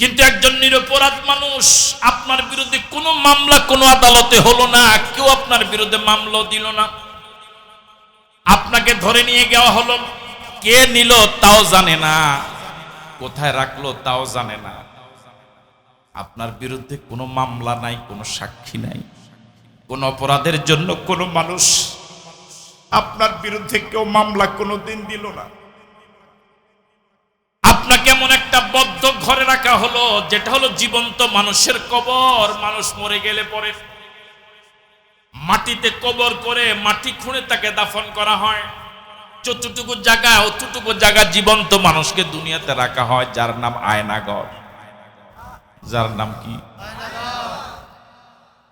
কিন্তু একজন নিরপরাধ মানুষ আপনার বিরুদ্ধে কোনো মামলা, কোনো আদালতে হলো না, কেউ আপনার বিরুদ্ধে মামলা দিল না। আপনাকে ধরে নিয়ে যাওয়া হলো। কে নিল তাও জানে না। কোথায় রাখল তাও জানে না। আপনার বিরুদ্ধে কোনো মামলা নাই, কোনো সাক্ষী নাই। কোন অপরাধের জন্য কোনো মানুষ আপনার বিরুদ্ধে কেউ মামলা কোনো দিন দিল না। এমন একটা বদ্ধ ঘরে রাখা হলো, যেটা হলো জীবন্ত মানুষের কবর। মানুষ মরে গেলে পরে মাটিতে কবর করে মাটি খুঁড়ে তাকে দাফন করা হয়। যতটুকু জায়গা, অতটুকু জায়গা জীবন্ত মানুষকে দুনিয়াতে রাখা হয়, যার নাম আয়নাগর। যার নাম কি?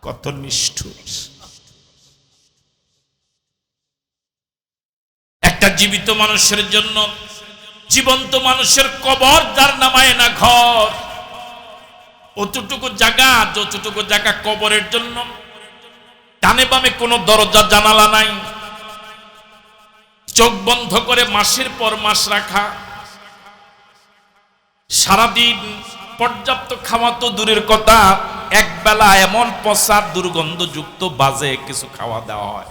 কত নিষ্ঠুর। একটা জীবিত মানুষের জন্য জীবন্ত মানুষের কবর যার নামায় না ঘর। অতটুকু জায়গা যতটুকু জায়গা কবরের জন্য। ডানে বামে কোনো দরজা, জানালা নাই। চোখ বন্ধ করে মাসের পর মাস রাখা। সারাদিন পর্যাপ্ত খাওয়া তো দূরের কথা, এক বেলা এমন পচা দুর্গন্ধযুক্ত বাজে কিছু খাওয়া দেওয়া হয়,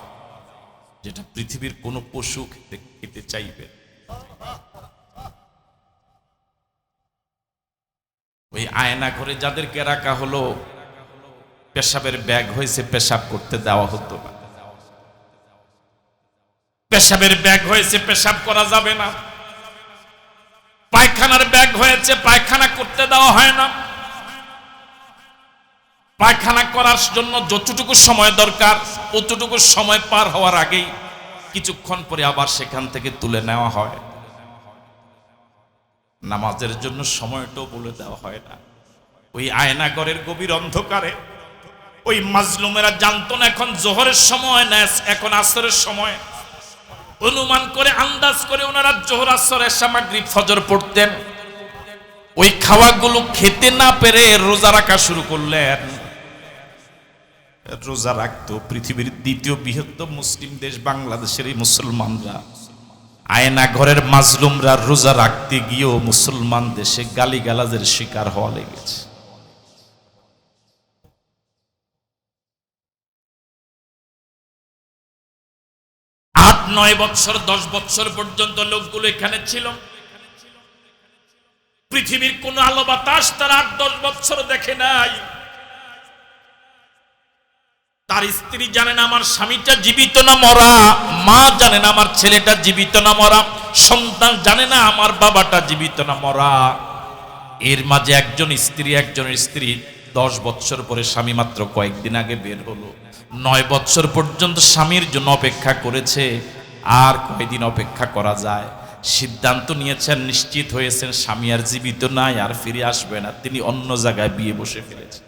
যেটা পৃথিবীর কোনো পশু খেতে খেতে চাইবে। আয়না ঘরে যাদেরকে রাখা হলো, পেশাবের ব্যাগ হয়েছে, পেশাব করতে দেওয়া হতো না। পেশাবের ব্যাগ হয়েছে, পেশাব করা যাবে না। পায়খানার ব্যাগ হয়েছে, পায়খানা করতে দেওয়া হয় না। পায়খানা করার জন্য যতটুকু সময় দরকার, অতটুকু সময় পার হওয়ার আগেই কিছুক্ষণ পরে আবার সেখান থেকে তুলে নেওয়া হয়। নামাজের জন্য সময়টাও বলে দেওয়া হয় না। ওই আয়নাগরের গভীর অন্ধকারে, ওই মাজলুমেরা জানতো না এখন জোহরের সময় না এখন আসরের সময়। অনুমান করে, আন্দাজ করে ওনারা জোহর আসরের সামগ্রী ফজর পড়তেন। ওই খাওয়াগুলো খেতে না পেরে রোজা রাখা শুরু করলেন। রোজা রাখতো পৃথিবীর দ্বিতীয় বৃহত্তম মুসলিম দেশ বাংলাদেশের এই মুসলমানরা। আয়না ঘরের মাজলুমরা রোজা রাখতে গিয়েও মুসলমান দেশে গালিগালাজের শিকার হওয়া লেগেছে। আট, নয় বছর, দশ বছর পর্যন্ত লোকগুলো এখানে ছিল। পৃথিবীর কোন আলো বাতাস তার আট, দশ বছর দেখে নাই। তার স্ত্রী জানেন আমার স্বামীটা জীবিত না মরা, মা জানেন আমার ছেলেটা জীবিত না মরা, সন্তান জানে না আমার বাবাটা জীবিত না মরা। এর মাঝে একজন স্ত্রী, একজনের স্ত্রী দশ বছর পরে স্বামী মাত্র কয়েকদিন আগে বের হলো। নয় বছর পর্যন্ত স্বামীর জন্য অপেক্ষা করেছে, আর কয়দিন অপেক্ষা করা যায়? সিদ্ধান্ত নিয়েছেন, নিশ্চিত হয়েছেন, স্বামী আর জীবিত নাই, আর ফিরে আসবে না। তিনি অন্য জায়গায় বিয়ে বসে ফেলেছেন।